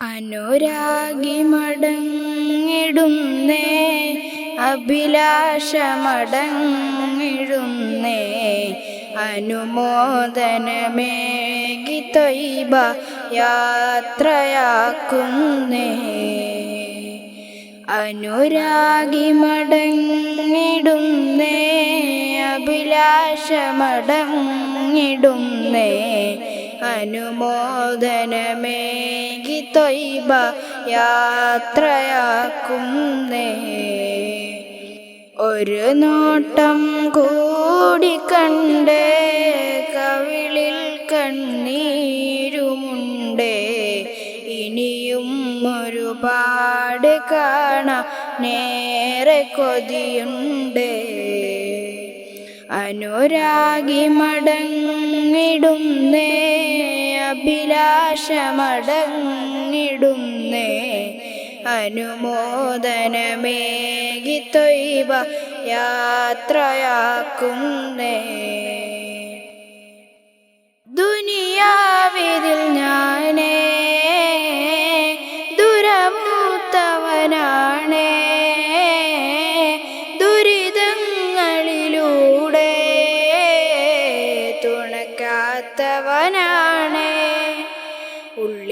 അനുരാഗി മടങ്ങിടുന്നേ അഭിലാഷമടങ്ങിടുന്നേ. അനുമോദനമേകി തൊയ്ബ യാത്രയാക്കുന്നേ. അനുരാഗി മടങ്ങിടുന്നേ അഭിലാഷമടങ്ങിടുന്നേ. അനുമോദനമേകി തൊയ്ബ യാത്രയാക്കുന്നേ ഒരു നോട്ടം കൂടി കണ്ടേ കവിളിൽ കണ്ണീരുമുണ്ടേ. ഇനിയും ഒരുപാട് കാണാം നേരെ കൊതിയുണ്ട്. അനുരാഗി മടങ്ങിടുന്നേ അഭിലാഷമടങ്ങിടുന്നേ. അനുമോദനമേകി തൊയ്വ യാത്രയാക്കുന്നേ.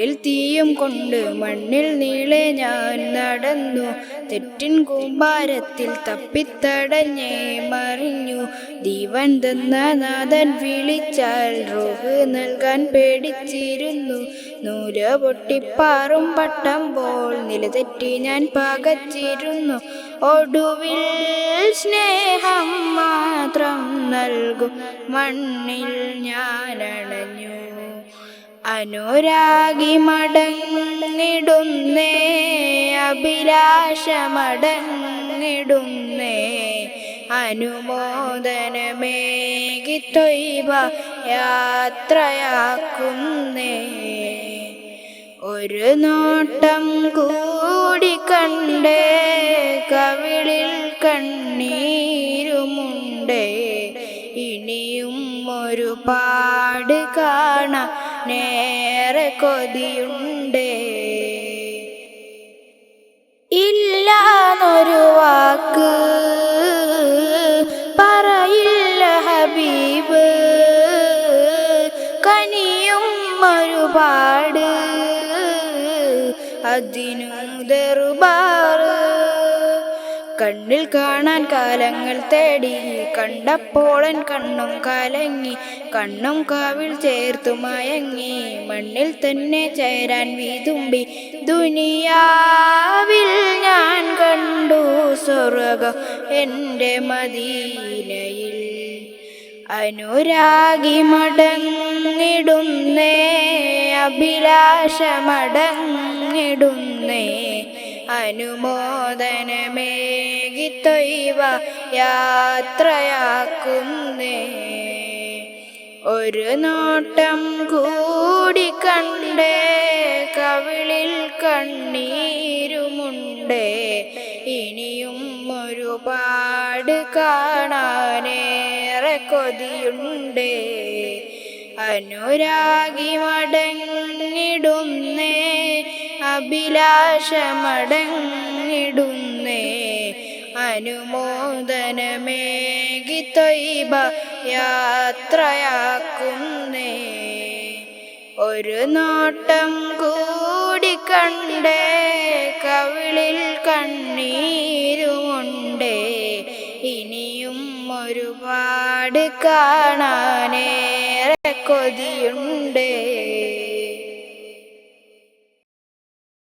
ഉള്ളിൽ തീയും കൊണ്ട് മണ്ണിൽ നീളെ ഞാൻ നടന്നു. തെറ്റിൻ കൂമ്പാരത്തിൽ തപ്പിത്തടഞ്ഞേ മറിഞ്ഞു. ദീവൻ തന്ന നാഥൻ വിളിച്ചാൽ റോഹ് നൽകാൻ പേടിച്ചിരുന്നു. നൂൽ പൊട്ടിപ്പാറും പട്ടം പോൾ നിലതെറ്റി ഞാൻ പകച്ചിരുന്നു. ഒടുവിൽ സ്നേഹം മാത്രം നൽകും മണ്ണിൽ ഞാൻ അണഞ്ഞു. അനുരാഗി മടങ്ങിടുന്നേ അഭിലാഷമടങ്ങിടുന്നേ. അനുമോദനമേകി തൊയ്വ യാത്രയാക്കുന്നേ. ഒരു നോട്ടം കൂടി കണ്ടേ കവിളിൽ കണ്ണീരുമുണ്ടേ. ഇനിയും ഒരുപാട് കാണാൻ നേരെ കൊതിയുണ്ട്. ഇല്ലാന്നൊരു വാക്ക് പറയില്ല ഹബീബ്. കനിയും ഒരുപാട്. അതിനു ദർബാറ് കണ്ണിൽ കാണാൻ കാലങ്ങൾ തേടി. കണ്ടപ്പോളൻ കണ്ണും കലങ്ങി. കണ്ണും കാവിൽ ചേർത്തു മയങ്ങി. മണ്ണിൽ തന്നെ ചേരാൻ വീതുമ്പി. ദുനിയാവിൽ ഞാൻ കണ്ടു സ്വർഗം എന്റെ മദീനയിൽ. അനുരാഗി മടങ്ങിടുന്നേ അഭിലാഷമടങ്ങിടുന്നേ. അനുമോദനമേകി തൊയ്വ യാത്രയാക്കുന്നേ. ഒരു നോട്ടം കൂടി കണ്ടേ കവിളിൽ കണ്ണീരുമുണ്ടേ. ഇനിയും ഒരുപാട് കാണാനേറെ കൊതിയുണ്ടേ. അനുരാഗി മടങ്ങിടുന്നേ. അഭിലാഷമടങ്ങിടുന്നേ. അനുമോദനമേകി തൊയ്ബ യാത്രയാക്കുന്നേ. ഒരു നോട്ടം കൂടി കണ്ടേ കവിളിൽ കണ്ണീരുമുണ്ടേ. ഇനിയും ഒരുപാട് കാണാനേറെ കൊതിയുണ്ടേ.